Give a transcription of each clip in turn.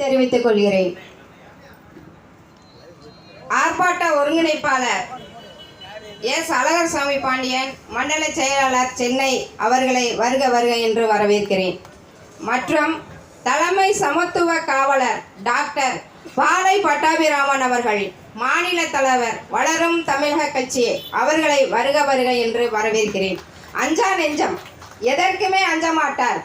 தெரிவித்துக் கொள்கிறேன். ஆர்ப்பாட்ட ஒருங்கிணைப்பாளர் எஸ். அழகர்சாமி பாண்டியன் மண்டல செயலாளர் சென்னை அவர்களை வருக வருக என்று வரவேற்கிறேன். மற்றும் தலைமை சமத்துவ காவலர் டாக்டர் பாலை பட்டாபிராமன் அவர்கள் மாநில தலைவர் வளரும் தமிழக கட்சி அவர்களை வருக வருக என்று வரவேற்கிறேன். அஞ்சா நெஞ்சம். எதற்குமே அஞ்ச மாட்டார்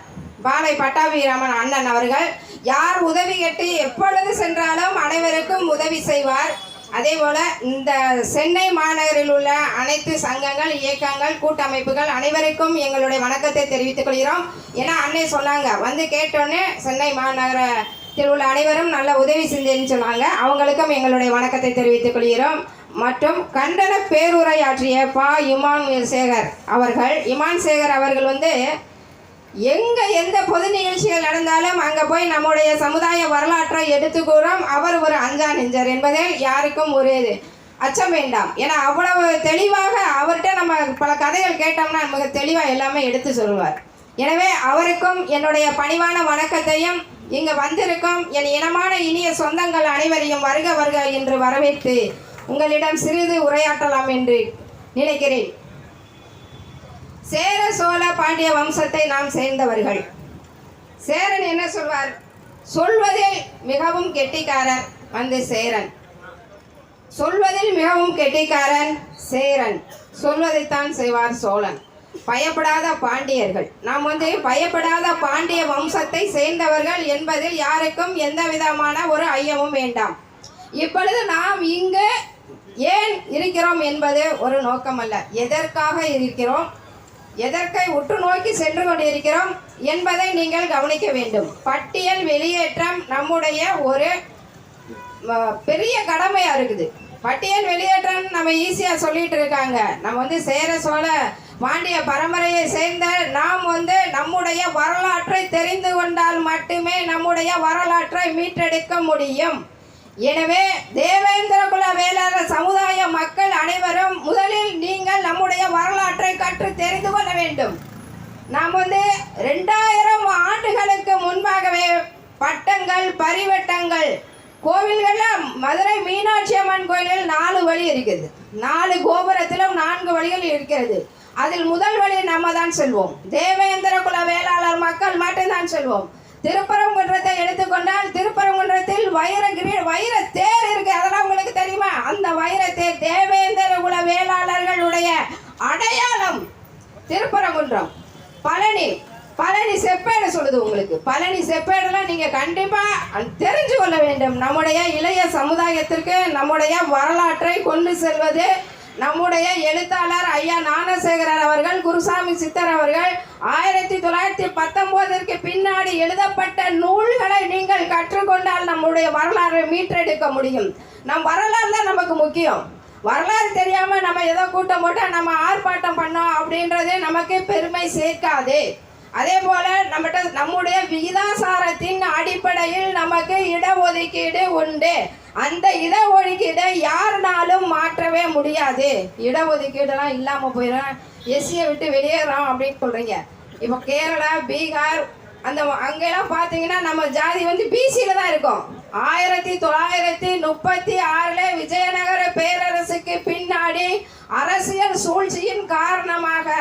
பாலை பட்டாபிராமன் அண்ணன் அவர்கள் யார் உதவி கேட்டு எப்பொழுது சென்றாலும் அனைவருக்கும் உதவி செய்வார். அதே போல் இந்த சென்னை மாநகரில் உள்ள அனைத்து சங்கங்கள் இயக்கங்கள் கூட்டமைப்புகள் அனைவருக்கும் எங்களுடைய வணக்கத்தை தெரிவித்துக் கொள்கிறோம். ஏன்னா அன்னை சொன்னாங்க வந்து கேட்டோன்னே சென்னை மாநகரத்தில் உள்ள அனைவரும் நல்ல உதவி செஞ்சேன்னு சொன்னாங்க. அவங்களுக்கும் எங்களுடைய வணக்கத்தை தெரிவித்துக் கொள்கிறோம். மற்றும் கண்டன பேருரையாற்றிய பா. இமான் சேகர் அவர்கள் இமான் சேகர் அவர்கள் வந்து எங்க எந்த பொது நிகழ்ச்சிகள் நடந்தாலும் அங்க போய் நம்முடைய சமுதாய வரலாற்றை எடுத்து கூறும். அவர் ஒரு அஞ்சா நெஞ்சர் என்பதில் யாருக்கும் ஒரு அச்சம் வேண்டாம். ஏன்னா அவ்வளவு தெளிவாக அவர்கிட்ட நம்ம பல கதைகள் கேட்டோம்னா நமக்கு தெளிவாக எல்லாமே எடுத்து சொல்லுவார். எனவே அவருக்கும் என்னுடைய பணிவான வணக்கத்தையும் இங்கு வந்திருக்கும் என் இனமான இனிய சொந்தங்கள் அனைவரையும் வருக வருக என்று வரவேற்று உங்களிடம் சிறிது உரையாற்றலாம் என்று நினைக்கிறேன். சேர சோழ பாண்டிய வம்சத்தை நாம் சேர்ந்தவர்கள். சேரன் என்ன சொல்வார்? சொல்வதில் மிகவும் கெட்டிக்காரர் வந்து சேரன். சொல்வதில் மிகவும் கெட்டிக்காரன் சேரன். சொல்வதைத்தான் செய்வார் சோழன். பயப்படாத பாண்டியர்கள். நாம் வந்து பயப்படாத பாண்டிய வம்சத்தை சேர்ந்தவர்கள் என்பதில் யாருக்கும் எந்த விதமான ஒரு ஐயமும் வேண்டாம். இப்பொழுது நாம் இங்கு ஏன் இருக்கிறோம் என்பது ஒரு நோக்கமல்ல. எதற்காக இருக்கிறோம்? எதற்கை உற்று நோக்கி சென்று கொண்டிருக்கிறோம் என்பதை நீங்கள் கவனிக்க வேண்டும். பட்டியல் வெளியேற்றம் நம்முடைய ஒரு பெரிய கடமையாக இருக்குது. பட்டியல் வெளியேற்றம் நம்ம ஈஸியாக சொல்லிட்டு இருக்காங்க. நம்ம வந்து சேர சோழ பாண்டிய பரம்பரையை சேர்ந்த நாம் வந்து நம்முடைய வரலாற்றை தெரிந்து கொண்டால் மட்டுமே நம்முடைய வரலாற்றை மீட்டெடுக்க முடியும். எனவே தேவேந்திர குல வேளாளர் சமுதாய மக்கள் அனைவரும் முதலில் நீங்கள் நம்முடைய வரலாற்றை கற்று தெரிந்து கொள்ள வேண்டும். நாம் வந்து ரெண்டாயிரம் ஆண்டுகளுக்கு முன்பாகவே பட்டங்கள் பரிவட்டங்கள் கோவில்களில் மதுரை மீனாட்சி அம்மன் கோயிலில் நாலு வழி இருக்குது. நாலு கோபுரத்திலும் நான்கு வழிகள் இருக்கிறது. அதில் முதல் வழி நம்ம தான் செல்வோம். தேவேந்திர குல வேளாளர் மக்கள் மட்டும்தான் செல்வோம். திருப்பரங்குன்றத்தை எடுத்துக்கொண்டால் திருப்பரங்குன்றத்தில் வைர வைரகிரி வைர தேர் இருக்கு. அதெல்லாம் உங்களுக்கு தெரியுமா? அந்த வைர தேர் தேவேந்திர குல வேளாளர்களுடைய அடையாளம் திருப்பரங்குன்றம். பழனி பழனி செப்பேடு சொல்லுது உங்களுக்கு. பழனி செப்பேடெல்லாம் நீங்க கண்டிப்பா தெரிஞ்சு கொள்ள வேண்டும். நம்முடைய இளைய சமுதாயத்திற்கு நம்முடைய வரலாற்றை கொண்டு செல்வது நம்முடைய எழுத்தாளர் ஐயா ஞானசேகரர் அவர்கள் குருசாமி சித்தர் அவர்கள் ஆயிரத்தி தொள்ளாயிரத்தி பத்தொன்பதற்கு பின்னாடி எழுதப்பட்ட நூல்களை நீங்கள் கற்றுக்கொண்டால் நம்முடைய வரலாறை மீட்டெடுக்க முடியும். நம் வரலாறு தான் நமக்கு முக்கியம். வரலாறு தெரியாமல் நம்ம ஏதோ கூட்டம் போட்டால் நம்ம ஆர்ப்பாட்டம் பண்ணோம் அப்படின்றதே நமக்கு பெருமை சேர்க்காது. அதே போல் நம்மகிட்ட நம்முடைய விகிதாசாரத்தின் அடிப்படையில் நமக்கு இடஒதுக்கீடு உண்டு. அந்த இடஒதுக்கீடை யாருனாலும் மாற்றவே முடியாது. இடஒதுக்கீடெல்லாம் இல்லாமல் போயிடும் எஸ்சியை விட்டு வெளியேறோம் அப்படின்னு சொல்கிறீங்க இப்போ கேரளா பீகார் அந்த அங்கெல்லாம் பார்த்தீங்கன்னா நம்ம ஜாதி வந்து பிசியில் தான் இருக்கும். ஆயிரத்தி தொள்ளாயிரத்தி முப்பத்தி ஆறில் விஜயநகர பேரரசுக்கு பின்னாடி அரசியல் சூழ்ச்சியின் காரணமாக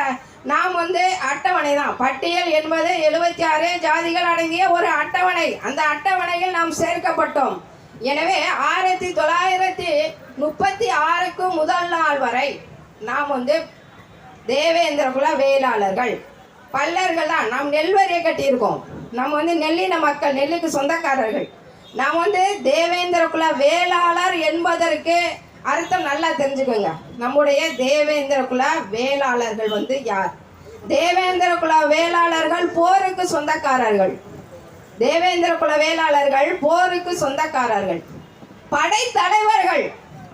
நாம் வந்து அட்டவணை தான். பட்டியல் என்பது எழுபத்தி ஆறு ஜாதிகள் அடங்கிய ஒரு அட்டவணை. அந்த அட்டவணையில் நாம் சேர்க்கப்பட்டோம். எனவே ஆயிரத்தி தொள்ளாயிரத்தி முப்பத்தி ஆறுக்கு முதல் நாள் வரை நாம் வந்து தேவேந்திர குல வேளாளர்கள். பல்லர்கள் தான். நாம் நெல்வரியை கட்டியிருக்கோம். நம்ம வந்து நெல்லின மக்கள் நெல்லுக்கு சொந்தக்காரர்கள். நாம் வந்து தேவேந்திர குல வேளாளர் என்பதற்கு அர்த்தம் நல்லா தெரிஞ்சுக்கோங்க. நம்முடைய தேவேந்திர குல வேளாளர்கள் வந்து யார்? தேவேந்திர குல வேளாளர்கள் போருக்கு சொந்தக்காரர்கள். தேவேந்திர குல வேளாளர்கள் போருக்கு சொந்தக்காரர்கள் படை தலைவர்கள்.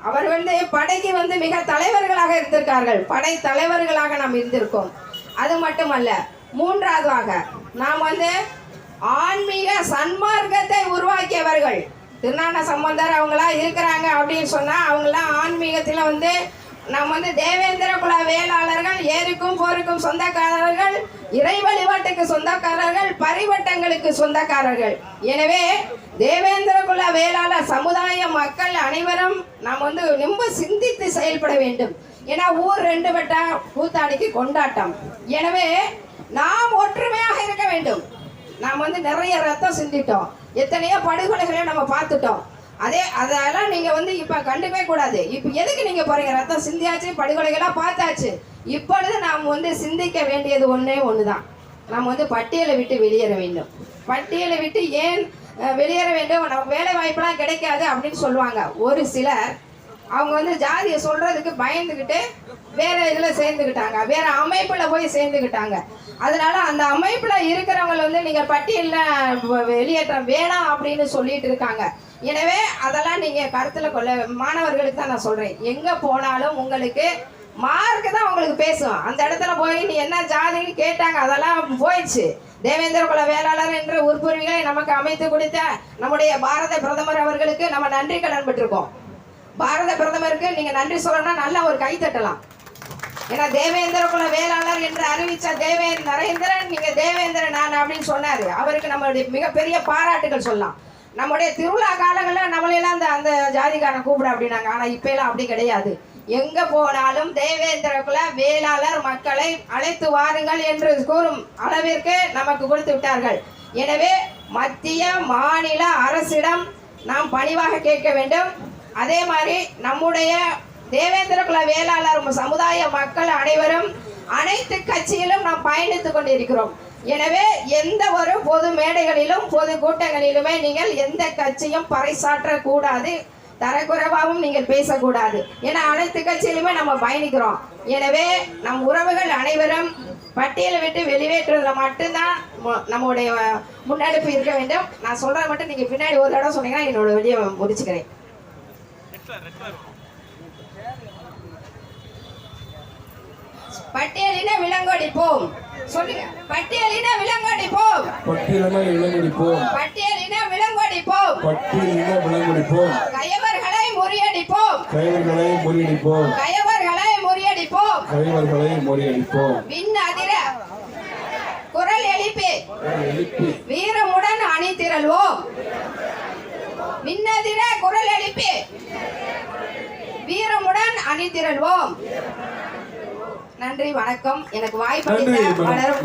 அவர் வந்து படைக்கு வந்து மிக தலைவர்களாக இருந்திருக்கார்கள். படை தலைவர்களாக நாம் இருந்திருக்கோம். அது மட்டுமல்ல மூன்றாவதாக நாம் வந்து ஆன்மீக சன்மார்க்கத்தை உருவாக்கியவர்கள். திருநான சம்பந்தர் அவங்களாம் இருக்கிறாங்க அப்படின்னு சொன்னால் அவங்களாம் ஆன்மீகத்தில் வந்து நாம் வந்து தேவேந்திர குல வேளாளர்கள் ஏருக்கும் போருக்கும் சொந்தக்காரர்கள் இறை வழிபாட்டுக்கு சொந்தக்காரர்கள் பரிவட்டங்களுக்கு சொந்தக்காரர்கள். எனவே தேவேந்திர சமுதாய மக்கள் அனைவரும் நாம் வந்து ரொம்ப சிந்தித்து செயல்பட வேண்டும். ஏன்னா ஊர் ரெண்டு வட்டா கூத்தாடிக்கு கொண்டாட்டம். எனவே நாம் ஒற்றுமையாக இருக்க வேண்டும். நாம் வந்து நிறைய ரத்தம் சிந்திட்டோம். எத்தனையோ படுகொலைகளை நம்ம பார்த்துட்டோம். அதே அதெல்லாம் நீங்க வந்து இப்ப கண்டுக்கவே கூடாது. இப்ப எதுக்கு நீங்க போறீங்க? ரத்தம் சிந்தியாச்சு படுகொலைகளா பார்த்தாச்சு. இப்பொழுது நாம் வந்து சிந்திக்க வேண்டியது ஒண்ணே ஒண்ணுதான். நாம் வந்து பட்டியலை விட்டு வெளியேற வேண்டும். பட்டியலை விட்டு ஏன் வெளியேற வேண்டும்? நம்ம வேலை வாய்ப்பெல்லாம் கிடைக்காது அப்படின்னு சொல்லுவாங்க. ஒரு சிலர் அவங்க வந்து ஜாதியை சொல்றதுக்கு பயந்துக்கிட்டு வேற இதுல சேர்ந்துக்கிட்டாங்க வேற அமைப்புல போய் சேர்ந்துக்கிட்டாங்க அதனால அந்த அமைப்புல இருக்கிறவங்களை வந்து நீங்க பட்டியலில் வெளியேற்றம் வேணாம் அப்படின்னு சொல்லிட்டு இருக்காங்க. எனவே அதெல்லாம் நீங்க கருத்துல கொள்ள மாணவர்களுக்கு தான் நான் சொல்றேன். எங்க போனாலும் உங்களுக்கு மார்க் தான் உங்களுக்கு பேசும். அந்த இடத்துல போய் நீ என்ன ஜாதின்னு கேட்டாங்க அதெல்லாம் போயிடுச்சு. தேவேந்திர குல வேளாளர் என்ற உறுப்புரிமைகளை நமக்கு அமைத்து கொடுத்த நம்முடைய பாரத பிரதமர் அவர்களுக்கு நம்ம நன்றி கடன் பெற்றிருக்கோம். பாரத பிரதமருக்கு நீங்க நன்றி சொல்லணும்னா நல்லா ஒரு கை தட்டலாம். ஏன்னா தேவேந்திர குல வேளாளர் என்று அறிவிச்ச தேவேந்திர நரேந்திரன் நீங்க தேவேந்திரன் நான் அப்படின்னு சொன்னாரு. அவருக்கு நம்மளுடைய மிகப்பெரிய பாராட்டுகள் சொல்லலாம். நம்முடைய திருவிழா காலங்களில் நம்மளையெல்லாம் அந்த அந்த ஜாதிக்காரன் கூப்பிட அப்படின்னாங்க. ஆனால் இப்பெல்லாம் அப்படி கிடையாது. எங்கே போனாலும் தேவேந்திர குல வேளாளர் மக்களை அழைத்து வாருங்கள் என்று கூறும் அளவிற்கு நமக்கு கொடுத்து விட்டார்கள். எனவே மத்திய மாநில அரசிடம் நாம் பணிவாக கேட்க வேண்டும். அதே மாதிரி நம்முடைய தேவேந்திர குல வேளாளர் சமுதாய மக்கள் அனைவரும் அனைத்து கட்சியிலும் நாம் பயணித்துக் கொண்டிருக்கிறோம். எனவே எந்த ஒரு பொது மேடைகளிலும் பொது கூட்டங்களிலுமே நீங்கள் எந்த கட்சியும் பறைசாற்ற கூடாது தரக்குறைவாகவும் நீங்கள் பேசக்கூடாது. ஏன்னா அனைத்து கட்சியிலுமே நம்ம பயணிக்கிறோம். எனவே நம் உறவுகள் அனைவரும் பட்டியலை விட்டு வெளியேற்றுவதில் மட்டும்தான் நம்முடைய முன்னெடுப்பு இருக்க வேண்டும். நான் சொல்றது மட்டும் நீங்க பின்னாடி ஒரு தடவை சொன்னீங்கன்னா என்னோட வெளியே முடிச்சுக்கிறேன். பட்டியலின விலங்கொடிப்போம். சொல்லுங்க. பட்டியலின விலங்கொடிப்போம். பட்டியலின விலங்கொடிப்போம். பட்டியலின விளங்கடிப்போம் கயவர்களை முறியடிப்போம். கைவர்களை முறியடிப்போம். கயவர்களை முறியடிப்போம். விண் அதிர குரல் எழுப்பி வீரமுடன் அணி திரள்வோம் விண்ணதிர குரல் எழுப்பி அணி திரள்வோம் நன்றி வணக்கம். எனக்கு வாய்ப்பு. வளரும்